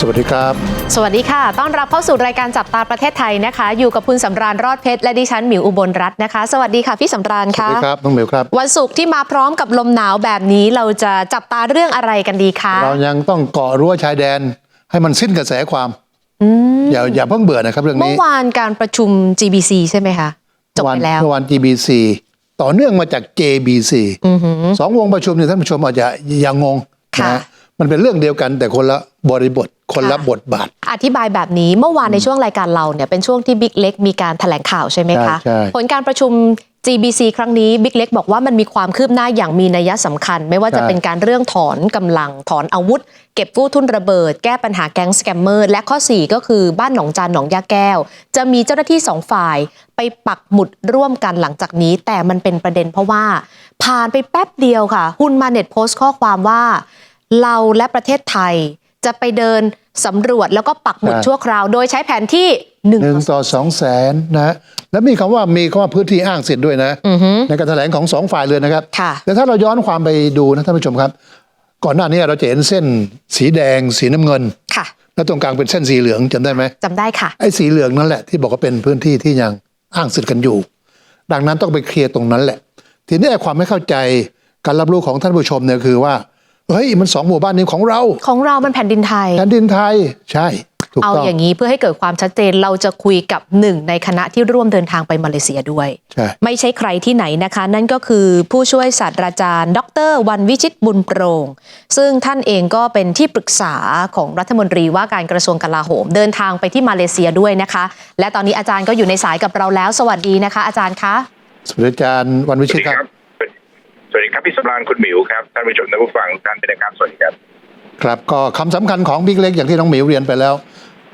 สวัสดีครับ สวัสดีค่ะ ต้อนรับเข้าสู่รายการจับตาประเทศไทยนะคะ อยู่กับคุณสำราญรอดเพชรและดิฉันหมิวอุบลรัตน์นะคะ สวัสดีค่ะพี่สำราญสวัค่ะสดีครับน้องเหมียวครับ วันศุกร์ที่มาพร้อมกับลมหนาวแบบนี้เราจะจับตาเรื่องอะไรกันดีคะ เรายังต้องเกาะรั้วชายแดนให้มันสิ้นกระแสความอืมอย่าอย่าเพิ่งเบื่อนะครับเรื่องเมื่นี้อวานการประชุม GBC ใช่ไหมคะ จบเมื่อวาไปนแล้วเมื่อวาน GBC ต่อเนื่องมาจาก JBC อือหือสองวงประชุมเนี่ยท่านผู้ชมอาจจะยังงงค่ะนะมันเป็นเรื่องเดียวกันแต่คนละบริบท คนละค่ะบทบาท อธิบายแบบนี้เมื่อวานในช่วงรายการเราเนี่ยเป็นช่วงที่บิ๊กเล็กมีการแถลงข่าวใช่ไหมคะ ใช่ใช่ ผลการประชุม GBC ครั้งนี้บิ๊กเล็กบอกว่ามันมีความคืบหน้าอย่างมีนัยสำคัญ ไม่ว่าจะใช่เป็นการเรื่องถอนกำลังถอนอาวุธ เก็บกู้ทุนระเบิด แก้ปัญหาแก๊งสแกมเมอร์ และข้อ 4 ก็คือบ้านหนองจานหนองยาแก้ว จะมีเจ้าหน้าที่สองฝ่าย ไปปักหมุดร่วมกันหลังจากนี้ แต่มันเป็นประเด็นเพราะว่า ผ่านไปแป๊บเดียวค่ะ ฮุนมาเน็ตโพสต์ข้อความว่า เราและประเทศไทย จะไปเดินสำรวจแล้วก็ปักหมุดใช่ชั่วคราว โดยใช้แผนที่หนึ่งหนึ่งต่อต่อสองแสนนะแล้วมีคำว่ามีคำว่าพื้นที่อ้างสิทธิ์ด้วยนะอือฮึในการแถลงของสองฝ่ายเลยนะครับค่ะแต่ถ้าเราย้อนความไปดูนะท่านผู้ชมครับ ก่อนหน้านี้เราจะเห็นเส้นสีแดงสีน้ำเงินค่ะ แล้วตรงกลางเป็นเส้นสีเหลืองจำได้ไหมจำได้ค่ะไอ้สีเหลืองนั่นแหละที่บอกว่าเป็นพื้นที่ที่ยังอ้างสิทธิ์กันอยู่ ดังนั้นต้องไปเคลียร์ตรงนั้นแหละ ทีนี้ไอ้ความไม่เข้าใจการรับรู้ของท่านผู้ชมเนี่ยคือว่า เฮ้ยมันสองหมู่บ้านนี้ของเรา ของเรามันแผ่นดินไทย แผ่นดินไทยใช่ถูกเอาต้องอย่างนี้เพื่อให้เกิดความชัดเจนเราจะคุยกับหนึ่งในคณะที่ร่วมเดินทางไปมาเลเซียด้วยใช่ไม่ใช่ใครที่ไหนนะคะ นั่นก็คือผู้ช่วยศาสตราจารย์ ดร วันวิชิตบุญโปรงซึ่งท่านเองก็เป็นที่ปรึกษาของรัฐมนตรีว่าการกระทรวงกลาโหม เดินทางไปที่มาเลเซียด้วยนะคะ และตอนนี้อาจารย์ก็อยู่ในสายกับเราแล้ว สวัสดีนะคะ อาจารย์คะสวัสดีอาจารย์วันวิสชิวัตสดีคครัรับบ สวัสดีครับพี่สำรานคุณหมิวครับท่านผู้ชมท่านผู้ฟังทุกท่านเป็นการสวัสดีครับ ครับก็คำสำคัญของบิ๊กเล็กอย่างที่น้องหมิวเรียนไปแล้ว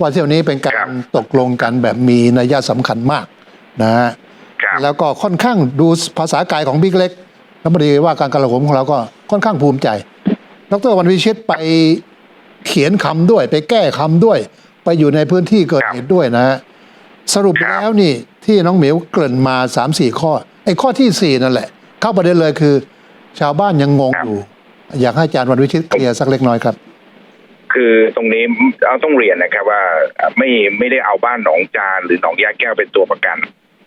ว่าเที่ยวนี้เป็นกาครัรบตกลงกันแบบมีนัยสำคัญมากนะฮะครับแล้วก็ค่อนข้างดูภาษากายของบิ๊กเล็กรัฐมนตรีว่าการกระทรวงของเราก็ค่อนข้างภูมิใจ ดรวันวิชิตไปเขียนคำด้วย ไปแก้คำด้วย ไปอยู่ในพื้นที่เกิดเหตุด้วยนะฮะสรุปแล้วนี่ที่น้องหมิวเกริ่นมา3ามสี่ข้อ ไอ้ข้อที่สี่นั่นแหละ เข้าประเด็นเลยคือ ชาวบ้านยังงงอยู่ อยากให้อาจารย์วันวิชิตเคลียร์สักเล็กน้อยครับ คือตรงนี้เราต้องเรียนนะครับว่าไม่ไม่ได้เอาบ้านหนองจานหรือหนองยาแก้วเป็นตัวประกัน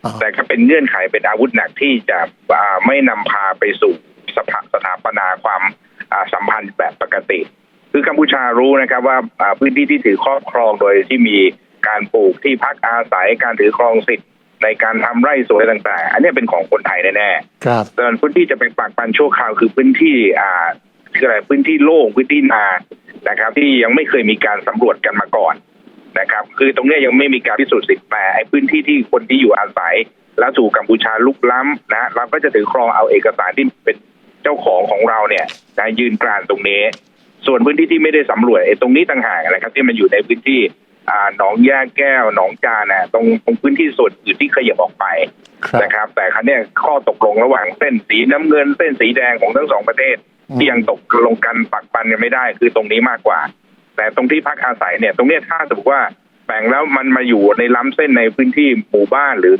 อ่าแต่ก็เป็นเงื่อนไขเป็นอาวุธหนักที่จะอ่าไม่นำพาไปสู่สภาสถาปนาความอ่าสัมพันธ์แบบปกติ คือกัมพูชารู้นะครับว่าอ่าพื้นที่ที่ถือครอบครองโดยที่มีการปลูกที่พักอาศัยการถือครองสิทธิ์ ในการทำไร่สวนต่างๆ อันนี้เป็นของคนไทยแน่ๆครับส่วนพื้นที่จะเป็นปากปันชั่วคราวคือพื้นที่อ่าคืออะไรพื้นที่โล่งพื้นที่นานะครับ ที่ยังไม่เคยมีการสำรวจกันมาก่อนนะครับ คือตรงเนี้ยยังไม่มีการพิสูจน์สิทธิ์แต่ไอ้พื้นที่ที่คนที่อยู่อาศัย แล้วถูกกัมพูชาลุกล้ำนะเราก็จะถือครองเอาเอกสารที่เป็นเจ้าของของเราเนี่ยนะยืนกรานตรงนี้ ส่วนพื้นที่ที่ไม่ได้สำรวจไอ้ตรงนี้ต่างหากนะครับ ที่มันอยู่ในพื้นที่อ่า หนองแย่แก้วหนองจานนะตรงตรงพื้นที่ส่วนอื่นที่ขยับออกไปครับนะครับ แต่ครั้งนี้ยข้อตกลงระหว่างเส้นสีน้ำเงินเส้นสีแดงของทั้งสองประเทศอืมที่ยังตกลงกันปักปันกันไม่ได้คือตรงนี้มากกว่า แต่ตรงที่พักอาศัยเนี่ย ตรงเนี้ยถ้าสมมติว่าแบ่งแล้วมันมาอยู่ในล้ำเส้นในพื้นที่หมู่บ้านหรือ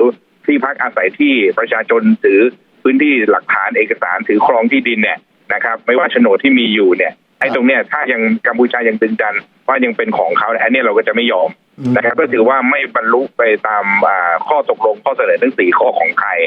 ที่พักอาศัยที่ประชาชนถือพื้นที่หลักฐานเอกสารถือครองที่ดินเนี่ยนะครับ ไม่ว่าโฉนดที่มีอยู่เนี่ย ไอ้ตรงเนี้ยถ้ายังกัมพูชายังดึงดันว่ายังเป็นของเขาเนี่ยอันเนี้ยเราก็จะไม่ยอมอืมนะครับ ก็ถือว่าไม่บรรลุไปตามอ่าข้อตกลงข้อเสนอทั้งสี่ข้อของไทย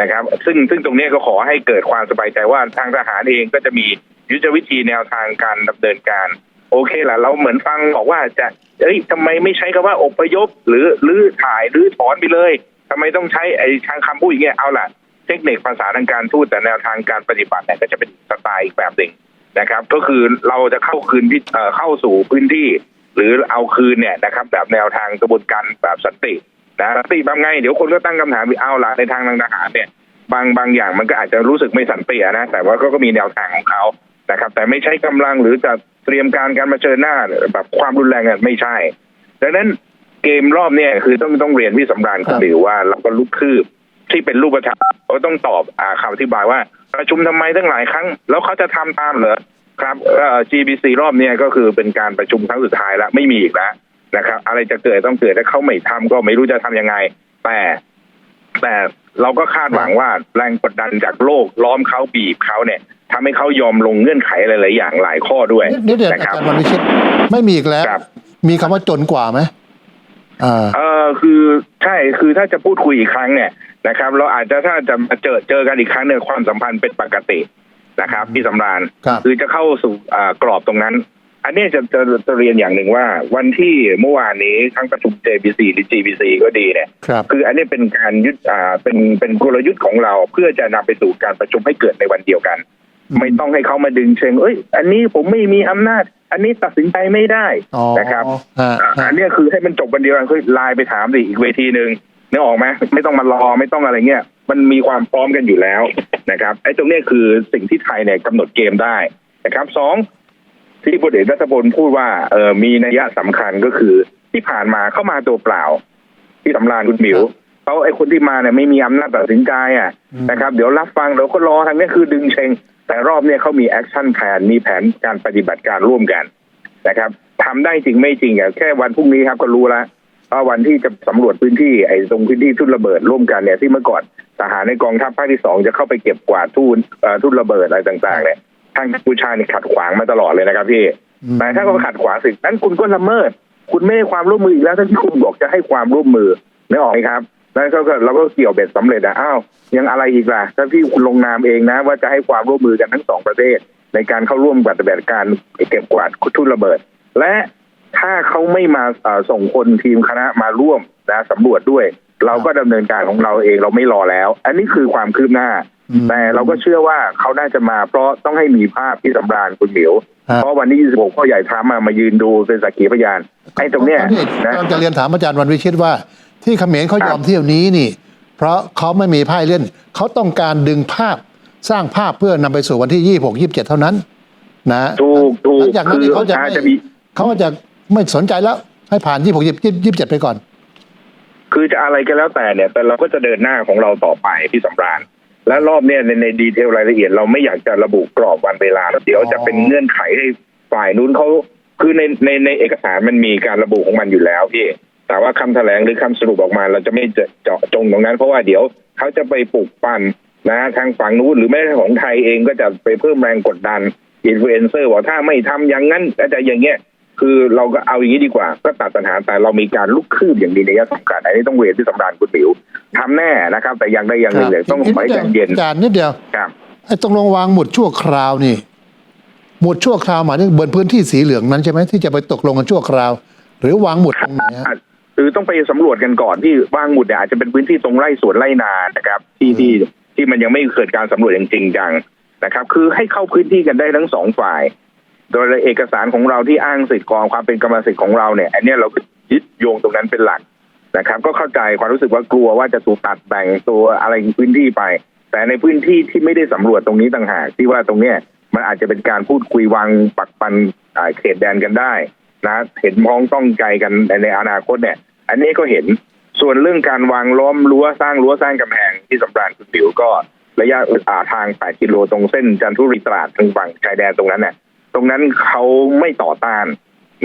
นะครับ ซึ่งซึ่งตรงเนี้ยก็ขอให้เกิดความสบายใจว่าทางทหารเองก็จะมียุทธวิธีแนวทางการดำเนินการ โอเคละเราเหมือนฟังบอกว่าจะเอ้ยทำไมไม่ใช้คำว่าอพยพ หรือหรือถ่ายหรือถอนไปเลยทำไมต้องใช้ไอ้ทางคำพูดอย่างเงี้ยเอาล่ะเทคนิคภาษาทางการทูตแต่แนวทางการปฏิบัติเนี่ยก็จะเป็นสไตล์อีกแบบหนึ่ง นะครับ ก็คือเราจะเข้าคืนที่เอ่อเข้าสู่พื้นที่ หรือเอาคืนเนี่ยนะครับ แบบแนวทางกระบวนการแบบสันตินะสันติแบบไงเดี๋ยวคนก็ตั้งคำถามว่าเอาละในทางทางทหารเนี่ย บางบางอย่างมันก็อาจจะรู้สึกไม่สันติอะนะแต่ว่าก็ก็มีแนวทางของเขานะครับ แต่ไม่ใช้กำลังหรือจะเตรียมการการมาเจอหน้าแบบความรุนแรงอะไม่ใช่ดังนั้นเกมรอบเนี่ยคือต้องต้องเรียนพี่สำราญครับหรือว่าเราก็ลุกคืบ ที่เป็นรูปธรรมก็ต้องตอบอ่าคำอธิบายว่า ประชุมทำไมตั้งหลายครั้ง แล้วเขาจะทำตามเหรอครับเอ่อ GBC รอบเนี้ก็คือเป็นการประชุมครั้งสุดท้ายแล้วไม่มีอีกแล้วนะครับ อะไรจะเกิดต้องเกิดถ้าเขาไม่ทำก็ไม่รู้จะทำยังไง แต่ แต่เราก็คาดหวังว่าแรงกดดันจากโลกล้อมเขาบีบเขาเนี่ยทำให้เขายอมลงเงื่อนไขหลายๆอย่างหลายข้อด้วยนิดเดียวอานะครับจารย์วันวิชิตไม่มีอีกแล้วครับมีคำว่าจนกว่าไหม อ่าเออคือใช่คือถ้าจะพูดคุยอีกครั้งเนี่ยนะครับ เราอาจจะถ้าจะมาเจอเจอกันอีกครั้งเนี่ยความสัมพันธ์เป็นปกตินะครับพี่สำราญครับคือจะเข้าสู่อ่ากรอบตรงนั้น อันนี้จะจะจะเรียนอย่างหนึ่งว่า วันที่เมื่อวานนี้ทั้งประชุม JBC หรือ GBC ก็ดีเนี่ยครับคืออันนี้เป็นการยึดอ่าเป็นเป็นกลยุทธ์ของเรา เพื่อจะนำไปสู่การประชุมให้เกิดในวันเดียวกันอืมไม่ต้องให้เขามาดึงเชิงเอ้ย อันนี้ผมไม่มีอำนาจ อันนี้ตัดสินใจไม่ได้อ๋อนะครับฮะอ่าฮะอันเนี้ยคือให้มันจบวันเดียวกันคือไลน์ไปถามสิอีกเวทีหนึ่งนึกออกไหมไม่ต้องมารอไม่ต้องอะไรเงี้ยมันมีความพร้อมกันอยู่แล้วนะครับไอ้ตรงเนี้ยคือสิ่งที่ไทยเนี่ยกำหนดเกมได้นะครับสองที่พลเอกรัฐพลพูดว่าเออมีนัยสำคัญก็คือที่ผ่านมาเข้ามาตัวเปล่า ที่สำราญคุณหมิวเขาไอ้คนที่มาเนี่ยไม่มีอำนาจตัดสินใจอะอืมนะครับ เดี๋ยวรับฟังเดี๋ยวก็รอทางนี้คือดึงเชง แต่รอบเนี้ยเขามีแอคชั่นแผนมีแผนการปฏิบัติการร่วมกันนะครับทำได้จริงไม่จริงอะแค่วันพรุ่งนี้ครับก็รู้แล้วว่าวันที่จะสำรวจพื้นที่ไอ้ตรงพื้นที่ทุ่นระเบิดร่วมกันเนี่ยที่เมื่อก่อนทหารในกองทัพภาคที่สองจะเข้าไปเก็บกวาดทุ่นเอ่อทุ่นระเบิดอะไรต่างๆเนี่ยทางกัมพูชาเนี่ยขัดขวางมาตลอดเลยนะครับพี่อืมแต่ถ้าเขาขัดขวางสิ่งนั้นคุณก็ละเมิด คุณไม่ให้ความร่วมมืออีกแล้วทั้งที่คุณบอกจะให้ความร่วมมือนึกออกไหมครับ แล้วก็เราก็เกี่ยวเบ็ดสำเร็จนะอ้าวยังอะไรอีกล่ะถ้าที่คุณลงนามเองนะ ว่าจะให้ความร่วมมือกันทั้งสองประเทศ ในการเข้าร่วมปฏิบัติการเก็บกวาดทุ่นระเบิด และถ้าเขาไม่มาเอ่อส่งคนทีมคณะมาร่วมนะสำรวจด้วย เราก็ดำเนินการของเราเองเราไม่รอแล้ว อันนี้คือความคืบหน้าอืมแต่เราก็เชื่อว่าเขาน่าจะมาเพราะต้องให้มีภาพที่สำราญคุณเหมียวฮะเพราะวันที่26พ่อใหญ่ทรัมป์มามายืนดูเป็นสักขีพยานไอ้ตรงเนี้ยนี่นะกำลังจะเรียนถามอาจารย์วันวิชิตว่า ที่เขมรเขายอมเที่ยวนี้นี่ เพราะเขาไม่มีไพ่เล่น เขาต้องการดึงภาพสร้างภาพเพื่อนำไปสู่วันที่ยี่หกยี่เจ็ดเท่านั้น นะถูกถูหกลังจากนั้นคือเขาจะอาไม่จจะมีเขาจะไม่สนใจแล้วให้ผ่านยี่หกยี่ยี่เจ็ดไปก่อน คือจะอะไรก็แล้วแต่เนี่ย แต่เราก็จะเดินหน้าของเราต่อไปที่สำราญและรอบเนี้ยในในดีเทลรายละเอียดเราไม่อยากจะระบุกรอบวันเวลาเดี๋ยวจะเป็นเงื่อนไขให้ฝ่ายนู้นเขาคือในในในเอกสารมันมีการระบุของมันอยู่แล้วพี่ แต่ว่าคำแถลงหรือคำสรุปออกมา เราจะไม่เจาะจงตรงนั้น เพราะว่าเดี๋ยวเขาจะไปปลุกปั่นนะทางฝั่งนู้นหรือแม้แต่ของไทยเองก็จะไปเพิ่มแรงกดดันอินฟลูเอนเซอร์บอกถ้าไม่ทำอย่างนั้นก็จะอย่างเงี้ยคือเราก็เอาอย่างนี้ดีกว่า ก็ตัดปัญหาแต่เรามีการลุกคืบอย่างมีนัยสำคัญอันนี้ต้องเวทที่สำราญคุณหมิวทำแน่นะครับ แต่อย่างใดอย่างหนึ่งเนี่ยต้องนิดไว้เดีใจยวเย็นอาจารย์นิดเดียวครับไอ้ตรงลงวางหมุดชั่วคราวนี่หมุดชั่วคราวหมายถึงบนพื้นที่สีเหลืองนั้นใช่ไหมที่จะไปตกลงกันชั่วคราว หรือวางหมุดตรงไหนฮะ คือต้องไปสำรวจกันก่อนที่ว่างหมุดเนี่ยอาจจะเป็นพื้นที่ตรงไร่สวนไร่นานะครับ ที่ที่ที่มันยังไม่เกิดการสำรวจอย่างจริงจังนะครับ คือให้เข้าพื้นที่กันได้ทั้งสองฝ่าย โดยเอกสารของเราที่อ้างสิทธิ์กองความเป็นกรรมสิทธิ์ของเราเนี่ย อันนี้เราก็ยึดโยงตรงนั้นเป็นหลักนะครับ ก็เข้าใจความรู้สึกว่ากลัวว่าจะถูกตัดแบ่งตัวอะไรพื้นที่ไป แต่ในพื้นที่ที่ไม่ได้สำรวจตรงนี้ต่างหากที่ว่าตรงเนี้ยมันอาจจะเป็นการพูดคุยวางปักปันเขตแดนกันได้ นะเห็นพ้องต้องใจกันในในอนาคตเนี่ย อันนี้ก็เห็นส่วนเรื่องการวางล้อมรั้วสร้างรั้วสร้างกำแพงที่สำราญคุณบิวก็ระยะอาทาง 8 กิโลตรงเส้นจันทุรีตราดทางฝั่งชายแดนตรงนั้นเนี่ยตรงนั้นเขาไม่ต่อต้าน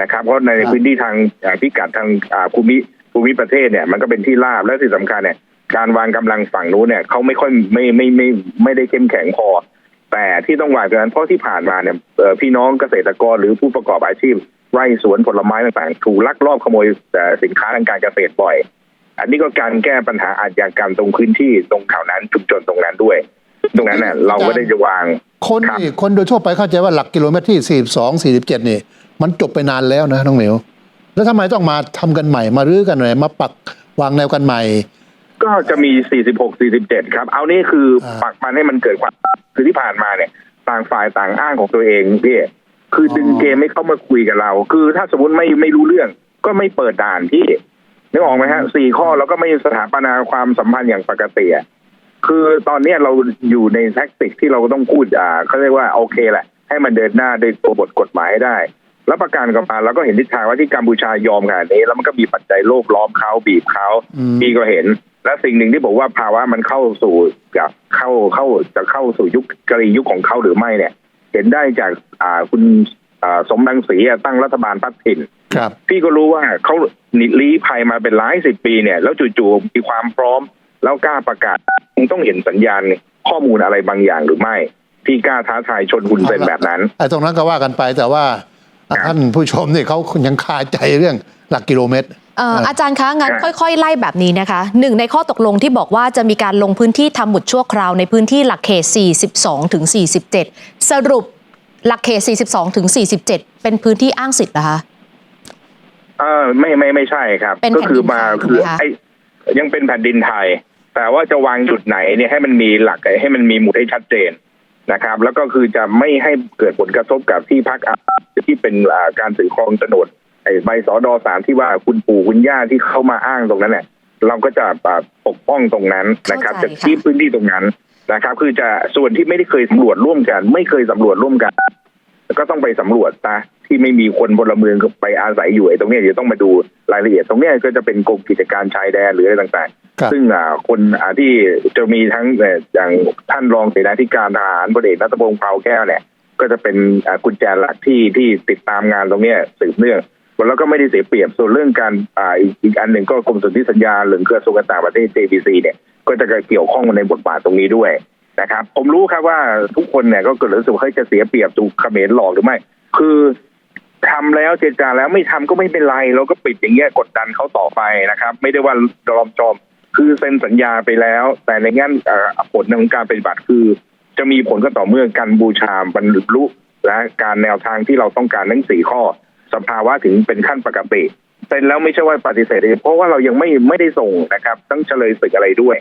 นะครับ เพราะในพื้นที่ทางอ่าพิกัดทางภูมิภูมิประเทศเนี่ยมันก็เป็นที่ราบและที่สำคัญเนี่ยการวางกำลังฝั่งนู้นเนี่ยเขาไม่ค่อยไม่ไม่ไม่ไม่ได้เข้มแข็งพอ แต่ที่ต้องวางกันนั้นเพราะที่ผ่านมาเนี่ยพี่น้องเกษตรกรหรือผู้ประกอบอาชีพ ไร่สวนผลไม้ต่างๆ ถูกลักลอบขโมยแต่สินค้าทางการเกษตรบ่อย อันนี้ก็การแก้ปัญหาอาชญากรรมตรงพื้นที่ตรงแถวนั้นชุมชนตรงนั้นด้วย ตรงนั้นเนี่ยเราก็ได้จะวาง คนครับนี่คนโดยทั่วไปเข้าใจว่าหลักกิโลเมตรที่ 42 47 นี่ มันจบไปนานแล้วนะน้องเหมียวแล้วทำไมต้องมาทำกันใหม่มารื้อกันใหม่มาปักวางแนวกันใหม่ ก็จะมี 46 47 ครับ เอานี่คืออ่าปักมันให้มันเกิดความคือที่ผ่านมาเนี่ย ต่างฝ่ายต่างอ้างของตัวเองพี่ คือดึงอ๋อเกมให้เข้ามาคุยกับเรา คือถ้าสมมติไม่ไม่รู้เรื่อง ก็ไม่เปิดด่านพี่นึกออกไหมฮะสี่ข้อแล้วก็ไม่สถาปนาความสัมพันธ์อย่างปกติอะคือตอนเนี้ยเราอยู่ในแท็กติกที่เราต้องพูดอ่าเขาเรียกว่าโอเคแหละ ให้มันเดินหน้าด้วยตัวบทกฎหมายให้ได้ แล้วประการกับมาเราก็เห็นทิศทางว่าที่กัมพูชายอมขนาดนี้ แล้วมันก็มีปัจจัยโลบล้อมเขาบีบเขาอืมพี่ก็เห็น และสิ่งหนึ่งที่บอกว่าภาวะมันเข้าสู่กับเข้าเข้าจะเข้าสู่ยุคกรียุคของเขาหรือไม่เนี่ย เห็นได้จากอ่าคุณอ่าสมรังสีอะตั้งรัฐบาลพัฒถิ่นครับพี่ก็รู้ว่าเขาหนีลี้ภัยมาเป็นหลายสิบปีเนี่ย แล้วจู่ๆมีความพร้อม แล้วกล้าประกาศคงต้องเห็นสัญญาณข้อมูลอะไรบางอย่างหรือไม่ ที่กล้าท้าทายชนคุณเซนแบบนั้นไอ้ตรงนั้นก็ว่ากันไปแต่ว่าครับท่านผู้ชมเนี่ยเขายังคาใจเรื่องหลักกิโลเมตร เอ่อเออออาจารย์คะงั้นครับค่อยๆ ไล่แบบนี้นะคะหนึ่งในข้อตกลงที่บอกว่าจะมีการลงพื้นที่ทำหมุดชั่วคราวในพื้นที่หลักเขต 42 ถึง 47 สรุปหลักเขต 42 ถึง 47 เป็นพื้นที่อ้างสิทธิ์เหรอคะ เออไม่ไม่ไม่ใช่ครับ เป็นก็คือมาแผ่นดินไทยถูกไหมคือคะ ไอ้ยังเป็นแผ่นดินไทย แต่ว่าจะวางจุดไหนเนี่ยให้มันมีหลักให้มันมีหมุดให้ชัดเจนนะครับ แล้วก็คือจะไม่ให้เกิดผลกระทบกับที่พักอาศัยที่เป็นอ่าการถือครองโฉนดไอ้ ใบสอดอสามที่ว่าคุณปู่คุณย่าที่เข้ามาอ้างตรงนั้นเนี่ยเราก็จะอ่าปกป้องตรงนั้นนะครับเข้าใจจะชี้พื้นที่ตรงนั้นนะครับ คือจะส่วนที่ไม่ได้เคยสำรวจร่วมกัน ไม่เคยสำรวจร่วมกัน ก็ต้องไปสำรวจนะที่ไม่มีคนพลเมืองไปอาศัยอยู่ไอ้ตรงเนี้ยเดี๋ยวต้องมาดูรายละเอียด ตรงเนี้ยก็จะเป็นกรมกิจการชายแดนหรืออะไรต่างครับๆซึ่งอ่าคนอ่าที่จะมีทั้งเอ่ออย่างท่านรองเสนาธิการทหารพลเอกนัทพงษ์เผาแก้วเนี่ยก็จะเป็นอ่ากุญแจหลักที่ที่ติดตามงานตรงเนี้ยสืบเนื่อง แล้วก็ไม่ได้เสียเปรียบส่วนเรื่องการอ่าอีกอันหนึ่งก็กรมสนธิสัญญาหรือกระทรวงการต่างประเทศ JPC เนี่ยก็จะเกี่ยวข้องในบทบาทตรงนี้ด้วยนะครับ ผมรู้ครับว่าทุกคนเนี่ยก็เกิดรู้สึกว่าเฮ้ยจะเสียเปรียบถูกเขมรหลอกหรือไม่ คือทำแล้วเจรจาแล้วไม่ทำก็ไม่เป็นไรเราก็ปิดอย่างเงี้ยกดดันเขาต่อไปนะครับ ไม่ได้ว่าดอมจอมคือเซ็นสัญญาไปแล้ว แต่ในงั้นผลของการปฏิบัติคือ จะมีผลก็ต่อเมื่อการบูชาบรรลุและการแนวทางที่เราต้องการทั้งสี่ข้อ สภาวะถึงเป็นขั้นปกติเซ็นแล้วไม่ใช่ว่าปฏิเสธเลยเพราะว่าเรายังไม่ไม่ได้ส่งนะครับต้องเฉลยศึกอะไรด้วย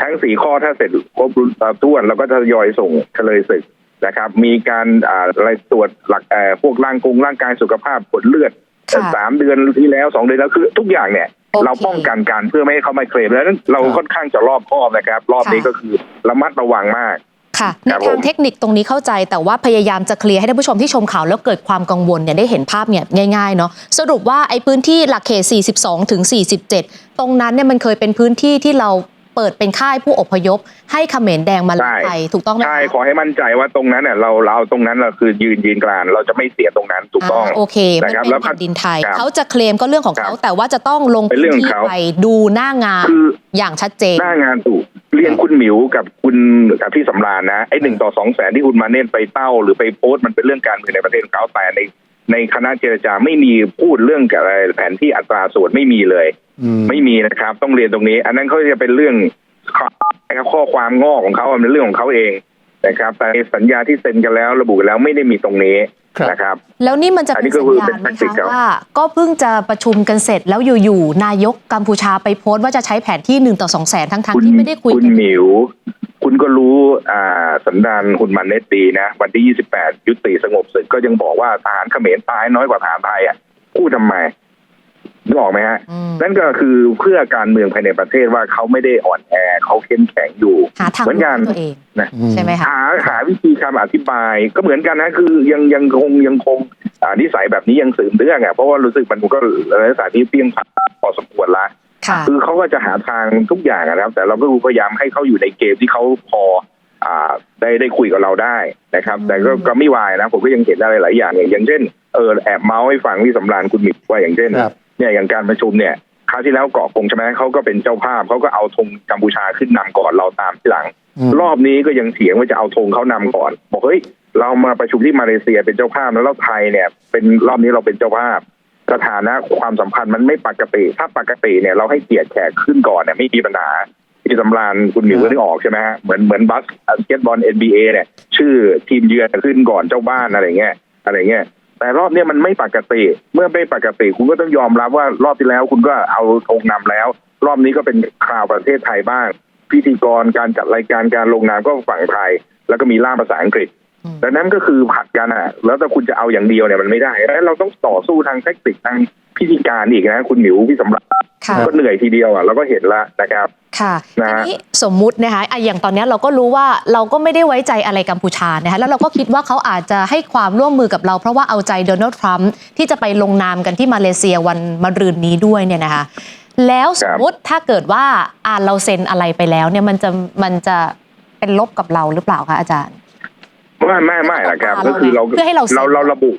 ทั้งสี่ข้อถ้าเสร็จครบเอ่อถ้วนเราก็ทยอยส่งเฉลยศึกนะครับ มีการอ่าอะไรตรวจหลักเอ่อพวกร่างกงร่างกายสุขภาพผลเลือดค่ะสามเดือนที่แล้วสองเดือนแล้วคือทุกอย่างเนี่ยโอเคเราป้องกันการเพื่อไม่ให้เขามาเคลมแล้วนั้นเราครับค่อนข้างจะรอบคอบนะครับ รอบนี้ค่ะก็คือระมัดระวังมาก ค่ะในครับทางผมเทคนิคตรงนี้เข้าใจแต่ว่าพยายามจะเคลียร์ให้ท่านผู้ชมที่ชมข่าวแล้วเกิดความกังวลเนี่ยได้เห็นภาพเนี่ยง่ายๆเนาะสรุปว่าไอ้พื้นที่หลักเขต 42 ถึง 47 ตรงนั้นเนี่ยมันเคยเป็นพื้นที่ที่เราเปิดเป็นค่ายผู้อพยพ ให้เขมรแดงมาลีภัยถูกต้องไหมคะใช่ขอให้มั่นใจว่าตรงนั้นเนี่ยเราเราเอาตรงนั้นเราคือยืนยืนกรานเราจะไม่เสียตรงนั้นถูกต้องาโอเคมันนะครับเป็นแล้วแผ่นดินไทยครับเขาจะเคลมก็เรื่องของเขาครับแต่ว่าจะต้องลงเป็นพื้เรื่นองของที่เขาไปดูหน้างานคืออย่างชัดเจนหน้างานถูก เรียนคุณหมิวกับคุณกับพี่สำราญนะไอ้หนึ่งต่อสองแสนที่คุณมาเน้นไปเต้า หรือไปโพสต์มันเป็นเรื่องการเมืองในประเทศของเขาแต่ในในคณะเจรจาไม่มีพูดเรื่องกับอะไรแผนที่อัตราส่วนไม่มีเลยอืมไม่มีนะครับ ต้องเรียนตรงนี้ อันนั้นเขาจะเป็นเรื่องข้อข้อความงอกของเขามันเป็นเรื่องของเขาเองนะครับแต่สัญญาที่เซ็นกันแล้วระบุกันแล้วไม่ได้มีตรงนี้ครับ นะครับ แล้วนี่มันจะอันเป็นี้นก็สัญคือญาเป็ณนไหม tactic คะครับว่า ก็เพิ่งจะประชุมกันเสร็จแล้วอยู่ๆนายกกัมพูชาไปโพสต์ว่าจะใช้แผนที่หนึ่งต่อสองแสนทั้งๆที่ไม่ได้คุยคุณกันหมิว คุณก็รู้อ่าสันดานคุณมันเนตดีนะ วันที่28ยุติสงบศึกก็ยังบอกว่าทหารเขมรตายน้อยกว่าทหารไทยอะพูดทำไม นึกออกไหมฮะอืมนั่นก็คือเพื่อการเมืองภายในประเทศว่าเขาไม่ได้อ่อนแอเขาเข้มแข็งอยู่หาทางเหมือนกันตัวเองนะอืมใช่ไหมคะหาหาวิธีคำอธิบายก็เหมือนกันนะคือยังยังคงยังคงอ่านิสัยแบบนี้ยังสืบเนื่องอะเพราะว่ารู้สึกมันก็ลักษณะที่เปรี้ยงพรานพอสมควรละค่ะคือเขาก็จะหาทางทุกอย่างอะนะครับ แต่เราก็พยายามให้เขาอยู่ในเกมที่เขาพออ่าได้ได้คุยกับเราได้นะครับอืมแต่ก็ก็ไม่วายนะผมก็ยังเห็นอะไรหลายอย่างอย่างอย่างเช่นเออแอบเมาส์ให้ฟังที่สำรานคุณหมิกว่าอย่างเช่นครับ เนี่ยอย่างการประชุมเนี่ยคราวที่แล้วเกาะกงใช่ไหมเขาก็เป็นเจ้าภาพเขาก็เอาธงกัมพูชาขึ้นนำก่อนเราตามทีหลังอืมรอบนี้ก็ยังเถียงว่าจะเอาธงเขานำก่อน บอกเฮ้ยเรามาประชุมที่มาเลเซียเป็นเจ้าภาพแล้วเราไทยเนี่ย เป็นรอบนี้เราเป็นเจ้าภาพ สถานะความสัมพันธ์มันไม่ปกติ ถ้าปกติเนี่ยเราให้เกียรติแขกขึ้นก่อนเนี่ยไม่มีปัญหาที่สำราญคุณหมิวครัก็บได้ออกใช่ไหมฮะเหมือนเหมือนบัสบาสเกตบอล NBA เนี่ยชื่อทีมเยือนขึ้นก่อนเจ้าบ้านอะไรเงี้ยอะไรเงี้ย แต่รอบนี้มันไม่ปกติ เมื่อไม่ปกติ คุณก็ต้องยอมรับว่ารอบที่แล้ว คุณก็เอาธงนำแล้ว รอบนี้ก็เป็นข่าวประเทศไทยบ้าง พิธีกรการจัดรายการการลงนามก็ฝั่งไทย แล้วก็มีล่ามภาษาอังกฤษ ดังนั้นก็คือผัดกันอะ แล้วถ้าคุณจะเอาอย่างเดียวเนี่ยมันไม่ได้แล้วเราต้องต่อสู้ทางแทคนิคทางพิธีการอีกนะ คุณหมิวพี่สำรักค่ะก็เหนื่อยทีเดียวอะเราก็เห็นแล้วนะครับค่ะนะทีฮะนี้สมมุตินะคะอะอย่างตอนเนี้ยเราก็รู้ว่าเราก็ไม่ได้ไว้ใจอะไรกัมพูชานะคะแล้วเราก็คิดว่าเขาอาจจะให้ความร่วมมือกับเรา เพราะว่าเอาใจโดนัลด์ทรัมป์ที่จะไปลงนามกันที่มาเลเซียวันมะรืนนี้ด้วยเนี่ยนะคะแล้วสมมุติถ้าเกิดว่าอ่าเราเซ็นอะไรไปแล้วเนี่ยมันจะมันจะเป็นลบกับเราหรือเปล่าคะอาจารย์ ไม่ไม่ไม่หรอกครับเราก็คือเราเพื่อให้เราเซ็นเราเราระบุ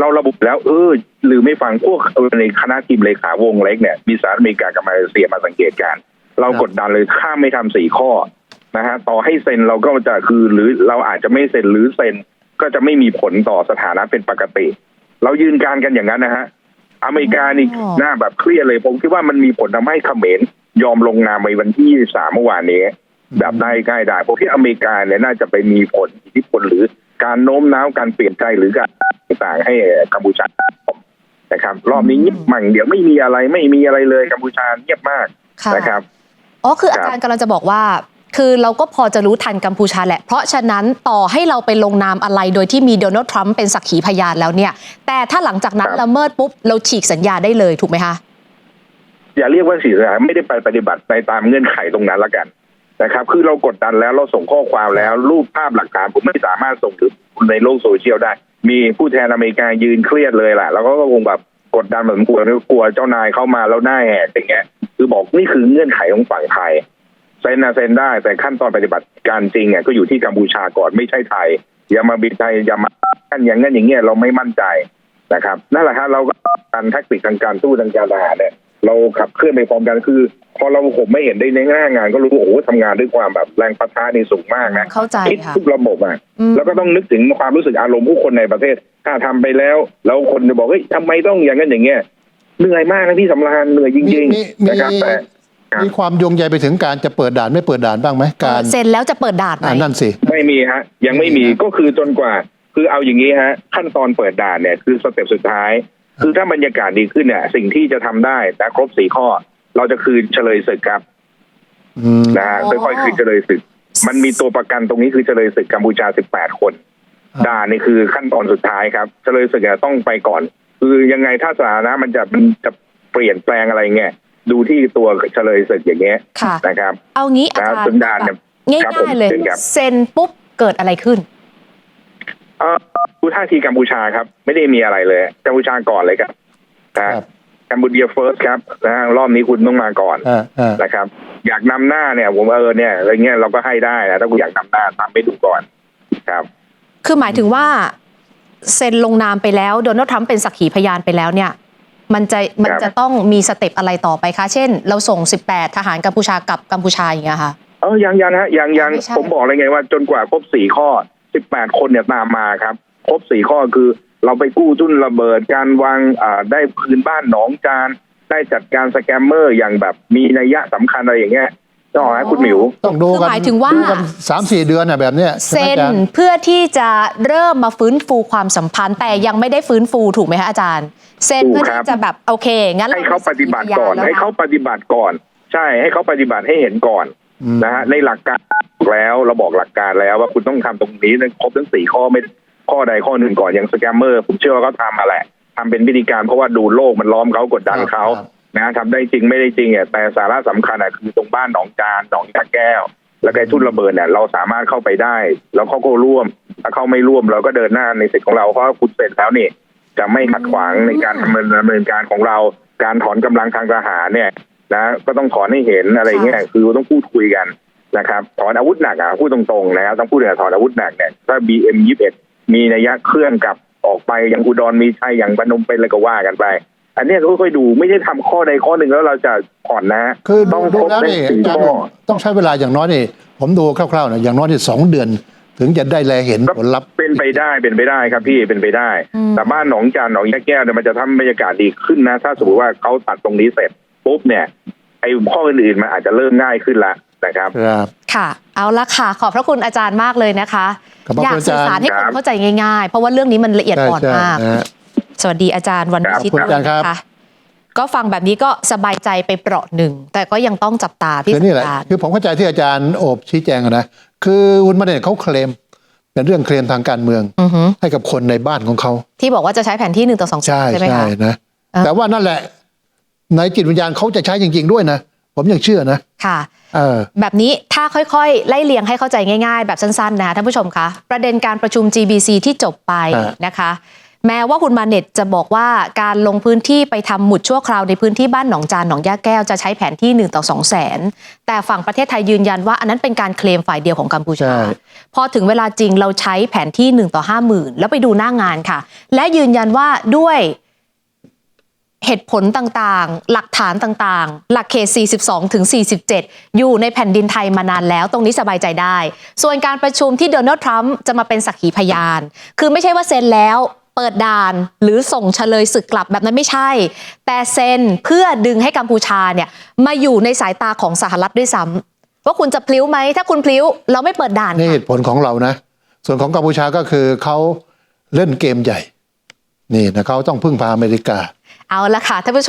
เราระบุแล้ว เออ หรือไม่ฟังพวกเออในคณะทีมเลขาวงเล็กเนี่ยมีสหรัฐอเมริกากับมาเลเซียมาสังเกตการณ์เราครับกดดันเลยถ้าไม่ทำสี่ข้อนะฮะต่อให้เซ็นเราก็จะคือหรือเราอาจจะไม่เซ็นหรือเซ็นก็จะไม่มีผลต่อสถานะเป็นปกติ เรายืนการกันอย่างนั้นนะฮะอเมริกานี่อ๋อหน้าแบบเครียดเลยผมคิดว่ามันมีผลทำให้เขมรยอมลงนามในวันที่23เมื่อวานนี้ แบบได้ง่ายได้ผมคิดอเมริกาเนี่ยน่าจะไปมีผลอิทธิพลหรือการโน้มน้าวการเปลี่ยนใจหรือการต่างๆให้กัมพูชานะครับ รอบนี้เงียบมั่งเดี๋ยวไม่มีอะไรไม่มีอะไรเลยกัมพูชาเงียบมากค่ะนะครับอ๋อคือครัอาบจารย์กำลังจะบอกว่า คือเราก็พอจะรู้ทันกัมพูชาแหละ เพราะฉะนั้นต่อให้เราไปลงนามอะไรโดยที่มีโดนัลด์ทรัมป์เป็นสักขีพยานแล้วเนี่ย แต่ถ้าหลังจากนั้นละเมิดปุ๊บ เราฉีกสัญญาได้เลยถูกไหมคะอย่าเรียกว่าสีสายไม่ได้ไปปฏิบัติในตามเงื่อนไขตรงนั้นละกัน นะครับ คือเรากดดันแล้วเราส่งข้อความแล้ว รูปภาพหลักฐานผมไม่สามารถส่งถึงในโลกโซเชียลได้ มีผู้แทนอเมริกายืนเครียดเลยแหละแล้วก็คงแบบกดดันเหมือนกลัวกลัวเจ้านายเข้ามาแล้วหน้าแหกอย่างเงี้ยคือบอกนี่คือเงื่อนไขของฝั่งไทยเซ็นนะเซ็นได้แต่ขั้นตอนปฏิบัติการจริงอะก็อยู่ที่กัมพูชาก่อนไม่ใช่ไทย อย่ามาบิดไทยอย่ามาขั้นอย่างนั้นอย่างเงี้ยเราไม่มั่นใจนะครับนั่นแหละครับเราก็การแท็กติกทางการตู้ทางการทหารเนี่ย เราขับเคลื่อนไปพร้อมกันคือ พอเราผมไม่เห็นได้ในหน้างาน ก็รู้ว่าโอ้โหทำงานด้วยความแบบแรงปะทะนี่สูงมากนะเข้าใจคิดค่ะทุกระบบอะอืมแล้วก็ต้องนึกถึงความรู้สึกอารมณ์ผู้คนในประเทศ ถ้าทำไปแล้ว แล้วคนจะบอกเฮ้ยทำไมต้องอย่างนั้นอย่างเงี้ยเหนื่อยมากนะพี่สำราญเหนื่อยจมีริงมีๆนะครับมีแต่ครับมีความโยงใยไปถึงการจะเปิดด่านไม่เปิดด่านบ้างไหมการเซ็นแล้วจะเปิดด่านไหมอ่านั่นสิไม่มีฮะ ยังไม่มีก็คือจนกว่า คือเอาอย่างนี้ฮะ ขั้นตอนเปิดด่านเนี่ยคือสเต็ปสุดท้าย คือถ้าบรรยากาศดีขึ้นเนี่ย สิ่งที่จะทำได้นะครบสี่ข้อ เราจะคืนเฉลยศึกครับอืมนะฮะอ๋อค่อยๆคืนเฉลยศึก มันมีตัวประกันตรงนี้คือเฉลยศึกกัมพูชา18คนครับด่านนี่คือขั้นตอนสุดท้ายครับเฉลยศึกเนี่ยต้องไปก่อน คือยังไงถ้าสถานะมันจะมันจะเปลี่ยนแปลงอะไรเงี้ยดูที่ตัวเฉลยศึกอย่างเงี้ยค่ะนะครับ เอางี้อาจารแล้วสัญย์ญาณเนี่ยง่ายครับผมๆเลยเชิญครับเซ็นปุ๊บเกิดอะไรขึ้นเอ่อ ดูท่าทีกัมพูชาครับ ไม่ได้มีอะไรเลยกัมพูชาก่อนเลยครับนะครับกัมพูเดียเฟิร์สครับนะฮะรอบนี้คุณต้องมาก่อนอ่าอ่านะครับ อยากนำหน้าเนี่ย ผมว่าเออเนี่ยอะไรเงี้ยเราก็ให้ได้นะถ้าคุณอยากนำหน้าทำให้ดูก่อนครับ คือหมายถึงว่าเซ็นลงนามไปแล้วโดนัลด์ทรัมป์เป็นสักขีพยานไปแล้วเนี่ย มันจะมันจะต้องมีสเต็ปอะไรต่อไปคะ เช่น เราส่ง 18 ทหารกัมพูชากลับกัมพูชาอย่างเงี้ยค่ะเออยังยังฮะยังยังไม่ใช่ผมบอกเลยไงว่าจนกว่าครบสี่ข้อ สิบแปดคนเนี่ยตามมาครับ ครบสี่ข้อคือ เราไปกู้ทุนระเบิดการวางอ่าได้คืนบ้านหนองจานได้จัดการสแกมเมอร์อย่างแบบมีนัยยะสำคัญอะไรอย่างเงี้ยต้องให้คุณหมิว ต้องดูคือกันหมายถึงว่าดูกันสามสี่เดือนน่ะแบบเนี้ยใช่เซ็ไหมนอาจารย์เพื่อที่จะเริ่มมาฟื้นฟูความสัมพันธ์ แต่ยังไม่ได้ฟื้นฟูถูกไหมคะอาจารย์ เซ็นเพื่อถูกครับที่จะแบบโอเค งั้นให้เขาปฏิบัติก่อนแล้วะให้เขาปฏิบัติก่อน ใช่ให้เขาปฏิบัติให้เห็นก่อนอืมนะฮะในหลักการ แล้วเราบอกหลักการแล้วว่าคุณต้องทำตรงนี้ครบทั้งสี่ข้อไม่ข้อใดข้อหนึ่งก่อนอย่างสแกมเมอร์ผมเชื่อว่าเขาทำมาแหละทำเป็นวิธีการเพราะว่าดูโลกมันล้อมเขากดดันเขาครับนะทำได้จริงไม่ได้จริงอะแต่สาระสำคัญอะคือตรงบ้านหนองจานหนองยาแก้ว แล้วก็ไอ้ทุ่นระเบิดเนี่ยเราสามารถเข้าไปได้ แล้วเขาก็ร่วม ถ้าเขาไม่ร่วมเราก็เดินหน้าในสิทธิ์ของเราเพราะว่าคุณเสร็จแล้วนี่จะไม่ขัดขวางในการดำเนินดำเนินการของเรา การถอนกำลังทางทหารเนี่ยนะก็ต้องถอนให้เห็นอะไรเงี้ยคือต้องพูดคุยกัน นะครับถอนอาวุธหนักอะพูดตรงๆนะครับต้องพูดถึงถอนอาวุธหนักเนี่ยถ้า BM 21มีนัยยะเคลื่อนกลับออกไปอย่างอุดรมีชัยอย่างบรรนมเป็นอะไรก็ว่ากันไป อันเนี้ยค่อยๆดูไม่ได้ทำข้อใดข้อหนึ่งแล้วเราจะผ่อนนะคือดูต้องดูครบแล้วในนี่สี่อาจารข้ย์อต้องใช้เวลาอย่างน้อยนี่ ผมดูคร่าวๆนะอย่างน้อยนี่สองเดือนถึงจะได้แลเห็นผลลัพธ์เป็นไปได้เป็นไปได้ครับพี่เป็นไปได้อืมแต่บ้านหนองจานหนองยาแก้วเนี่ยมันจะทำบรรยากาศดีขึ้นนะ ถ้าสมมติว่าเขาตัดตรงนี้เสร็จปุ๊บเนี่ยไอ้ข้ออื่นๆมันอาจจะเริ่มง่ายขึ้นละ นะครับ ครับ ค่ะ เอาละค่ะ ขอบพระคุณอาจารย์มากเลยนะคะ ขอบพระคุณอยากสื่อสารให้อาคจารนย์เข้าใจง่ายๆ เพราะว่าเรื่องนี้มันละเอียดใช่อ่อนใช่มากนะฮะ สวัสดีอาจารย์วันวิชิตขอบคุณอาจารย์ครับ นะะก็ฟังแบบนี้ก็สบายใจไปเปราะหนึ่ง แต่ก็ยังต้องจับตาพี่คือนี่แหละสัญญาณคือผมเข้าใจที่อาจารย์โอบชี้แจงอะนะ คือคุณมาเนตเขาเคลม เป็นเรื่องเคลมทางการเมือง อือหือให้กับคนในบ้านของเขา ที่บอกว่าจะใช้แผนที่หนึ่งต่อสองใช่ใช่ไหมใช่คะ นะอ่าแต่ว่านั่นแหละ ในจิตวิญญาณเขาจะใช้จริง ๆ ด้วยนะ ผมยังเชื่อนะ ค่ะเออแบบนี้ถ้าค่อยๆ ไล่เลียงให้เข้าใจง่ายๆ แบบสั้นๆนะคะท่านผู้ชมคะประเด็นการประชุม GBC ที่จบไปอ่านะคะ แม้ว่าคุณมาเน็ตจะบอกว่าการลงพื้นที่ไปทำหมุดชั่วคราวในพื้นที่บ้านหนองจานหนองย่าแก้วจะใช้แผนที่1ต่อ2แสนแต่ฝั่งประเทศไทยยืนยันว่าอันนั้นเป็นการเคลมฝ่ายเดียวของกัมพูชาใช่พอถึงเวลาจริงเราใช้แผนที่1ต่อ5 0,000 แล้วไปดูหน้างานค่ะ และยืนยันว่าด้วย เหตุผลต่างๆ หลักฐานต่างๆ หลักเขต 42 ถึง 47 อยู่ในแผ่นดินไทยมานานแล้ว ตรงนี้สบายใจได้ ส่วนการประชุมที่โดนัลด์ทรัมป์จะมาเป็นสักขีพยาน คือไม่ใช่ว่าเซ็นแล้วเปิดด่านหรือส่งเฉลยศึกกลับแบบนั้นไม่ใช่ แต่เซ็นเพื่อดึงให้กัมพูชาเนี่ยมาอยู่ในสายตาของสหรัฐด้วยซ้ำว่าคุณจะพลิ้วไหม ถ้าคุณพลิ้วเราไม่เปิดด่านนี่เหตุผลของเรานะ ส่วนของกัมพูชาก็คือเขาเล่นเกมใหญ่ นี่นะเขาต้องพึ่งพาอเมริกา เอาละค่ะท่านผู้ชม